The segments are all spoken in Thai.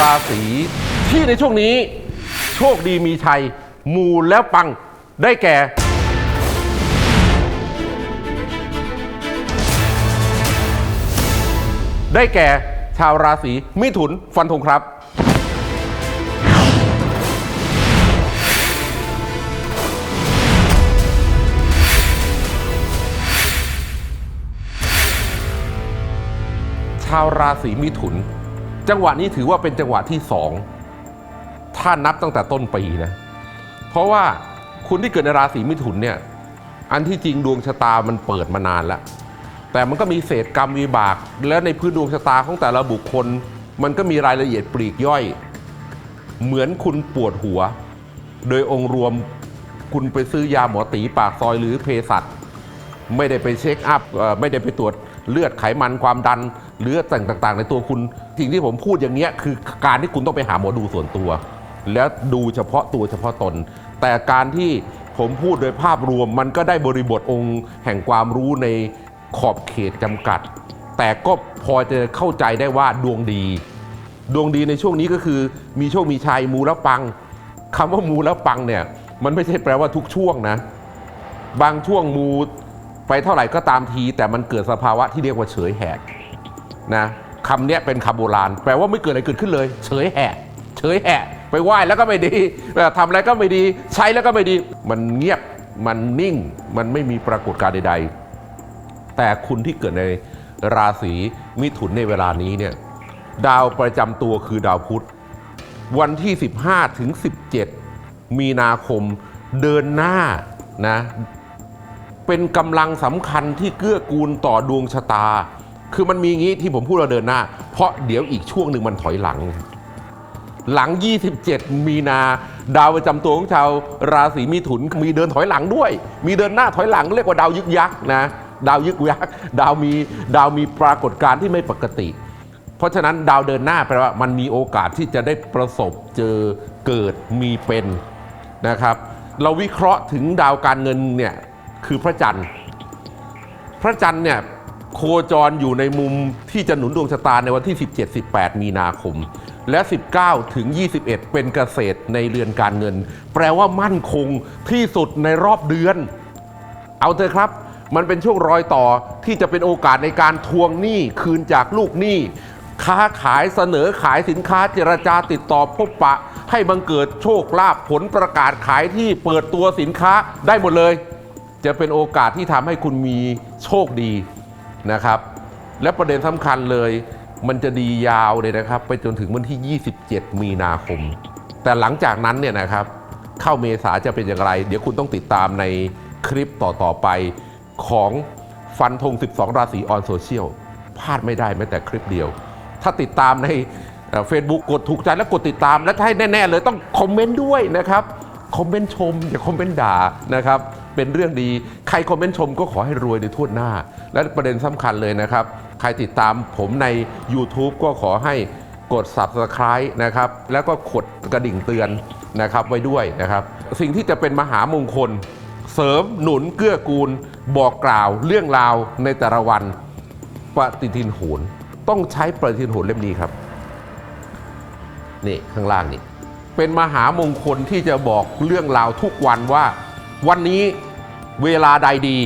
ราศีที่ในช่วงนี้ โชคดีมีชัย มูแล้วปังได้แก่ ได้แก่ชาวราศีมิถุนฟันธงครับ ชาวราศีมิถุน จังหวะนี้ถือว่าเป็นจังหวะที่สองถ้านับตั้งแต่ต้นปีนะเพราะว่าคุณที่เกิดในราศีมิถุนเนี่ยอันที่จริงดวงชะตามันเปิดมานานแล้วแต่มันก็มีเศษกรรมวิบาก และในพื้นดวงชะตาของแต่ละบุคคล มันก็มีรายละเอียดปลีกย่อย เหมือนคุณปวดหัว โดยองค์รวมคุณไปซื้อยาหมอตีปากซอยหรือเภสัชไม่ได้ไปเช็คอัพไม่ได้ไปตรวจ เลือดไขมันความดันเลือดต่างๆ ในตัวคุณสิ่งที่ผมพูดอย่างเนี้ยคือการที่คุณต้องไปหาหมอดูส่วนตัว แล้วดูเฉพาะตัวเฉพาะตน แต่การที่ผมพูดโดยภาพรวมมันก็ได้บริบทองค์ แห่งความรู้ในขอบเขตจำกัด แต่ก็พอจะเข้าใจได้ว่าดวงดี ดวงดีในช่วงนี้ก็คือมีโชคมีชัยมูแล้วปังคำว่ามูแล้วปังเนี่ยมันไม่ใช่แปลว่าทุกช่วงนะ บางช่วงมู ไปเท่าไหร่ก็ตามที แต่มันเกิดสภาวะที่เรียกว่าเฉยแหกนะคำเนี้ยเป็นคำโบราณ แปลว่าไม่เกิดอะไรเกิดขึ้นเลย เฉยแหกเฉยแหกไปไหว้แล้วก็ไม่ดีเอ่อทำอะไรก็ไม่ดี ใช้แล้วก็ไม่ดี มันเงียบมันนิ่งมันไม่มีปรากฏการณ์ใด ๆ แต่คุณที่เกิดในราศีมิถุนในเวลานี้เนี่ยดาวประจำตัวคือดาวพุธ วันที่ 15 ถึง 17 มีนาคมเดินหน้านะ เป็นกำลังสำคัญที่เกื้อกูลต่อดวงชะตา คือมันมีงี้ที่ผมพูดเราเดินหน้า เพราะเดี๋ยวอีกช่วงหนึ่งมันถอยหลัง หลัง 27 มีนา ดาวประจำตัวของชาวราศีมิถุนมีเดินถอยหลังด้วย มีเดินหน้าถอยหลังเรียกว่าดาวยึกยักษ์นะดาวยึกยักษ์ดาวมีดาวมีปรากฏการณ์ที่ไม่ปกติ เพราะฉะนั้นดาวเดินหน้าแปลว่ามันมีโอกาสที่จะได้ประสบเจอเกิดมีเป็นนะครับ เราวิเคราะห์ถึงดาวการเงินเนี่ย คือพระจันทร์ พระจันทร์เนี่ยโคจรอยู่ในมุมที่จะหนุนดวงชะตาในวันที่ 17 18 มีนาคม และ 19 ถึง 21 เป็นเกษตรในเรือนการเงิน แปลว่ามั่นคงที่สุดในรอบเดือน เอาเถอะครับ มันเป็นช่วงรอยต่อที่จะเป็นโอกาสในการทวงหนี้คืนจากลูกหนี้ ค้าขายเสนอขายสินค้าเจรจาติดต่อพบปะ ให้บังเกิดโชคลาภผลประกาศขายที่เปิดตัวสินค้าได้หมดเลย จะเป็นโอกาสที่ทำให้คุณมีโชคดีนะครับ และประเด็นสำคัญเลยมันจะดียาวเลยนะครับ ไปจนถึงวันที่ 27 มีนาคม แต่หลังจากนั้นเนี่ยนะครับ เข้าเมษาจะเป็นอย่างไร เดี๋ยวคุณต้องติดตามในคลิปต่อๆไปของฟันธง 12 ราศีออนโซเชียลพลาดไม่ได้แม้แต่คลิปเดียว ถ้าติดตามในเฟซบุ๊กกดถูกใจและกดติดตามและถ้าให้แน่ ๆ เลยต้องคอมเมนต์ด้วยนะครับ คอมเมนต์ชมอย่าคอมเมนต์ด่านะครับ เป็นเรื่องดี ใครคอมเมนต์ชมก็ขอให้รวยในทั่วหน้า และประเด็นสำคัญเลยนะครับ ใครติดตามผมใน YouTube ก็ขอให้กด Subscribe นะครับ แล้วก็กดกระดิ่งเตือนนะครับไว้ด้วยนะครับ สิ่งที่จะเป็นมหามงคล เสริมหนุนเกื้อกูล บอกกล่าวเรื่องราวในแต่ละวันปฏิทินโหนต้องใช้ปฏิทินโหนเล่มนี้ครับนี่ข้างล่างนี่เป็นมหามงคลที่จะบอกเรื่องราวทุกวันว่า วันนี้เวลาใดดี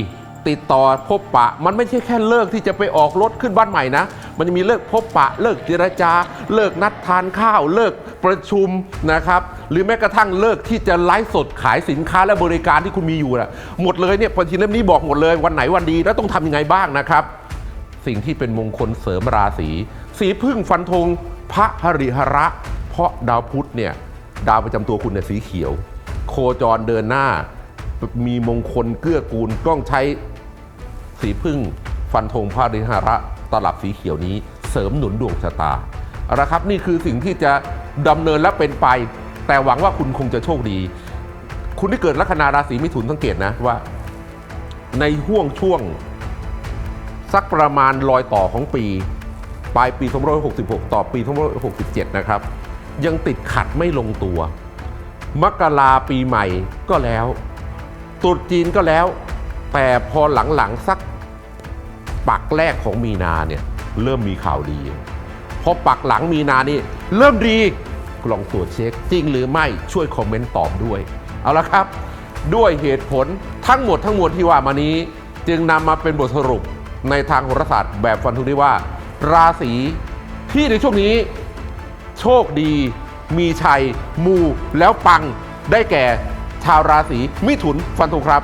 ติดต่อพบปะ มันไม่ใช่แค่เลิกที่จะไปออกรถขึ้นบ้านใหม่นะ มันจะมีเลิกพบปะ เลิกเจรจา เลิกนัดทานข้าว เลิกประชุมนะครับ หรือแม้กระทั่งเลิกที่จะไลฟ์สดขายสินค้าและบริการที่คุณมีอยู่นะหมดเลยเนี่ยปฏิทินเล่มนี้บอกหมดเลย วันไหนวันดีแล้วต้องทำยังไงบ้างนะครับ สิ่งที่เป็นมงคลเสริมราศีสีพึ่งฟันธงพระหริหระ เพราะดาวพุธเนี่ยดาวประจำตัวคุณเนี่ยสีเขียว โคจรเดินหน้า มีมงคลเกื้อกูลต้องใช้สีพึ่งฟันธงพระหริหระตลับสีเขียวนี้เสริมหนุนดวงชะตาเอาละครับนี่คือสิ่งที่จะดำเนินและเป็นไป แต่หวังว่าคุณคงจะโชคดี คุณที่เกิดลัคนาราศีมิถุนสังเกตนะว่า ในห่วงช่วง สักประมาณรอยต่อของปี ปลายปี2566 ต่อปี2567 นะครับ ยังติดขัดไม่ลงตัว มกราปีใหม่ก็แล้ว ตรุษจีนก็แล้ว แต่พอหลังๆสักปักแรกของมีนาเนี่ยเริ่มมีข่าวดีพอปักหลังมีนานี่เริ่มดีลองตรวจเช็คจริงหรือไม่ช่วยคอมเมนต์ตอบด้วย เอาละครับ ด้วยเหตุผลทั้งหมดทั้งมวลที่ว่ามานี้ จึงนำมาเป็นบทสรุปในทางโหราศาสตร์แบบฟันธงได้ว่า ราศีที่ในช่วงนี้ โชคดี มีชัย มูแล้วปังได้แก่ ชาวราศีมิถุนฟันธงครับ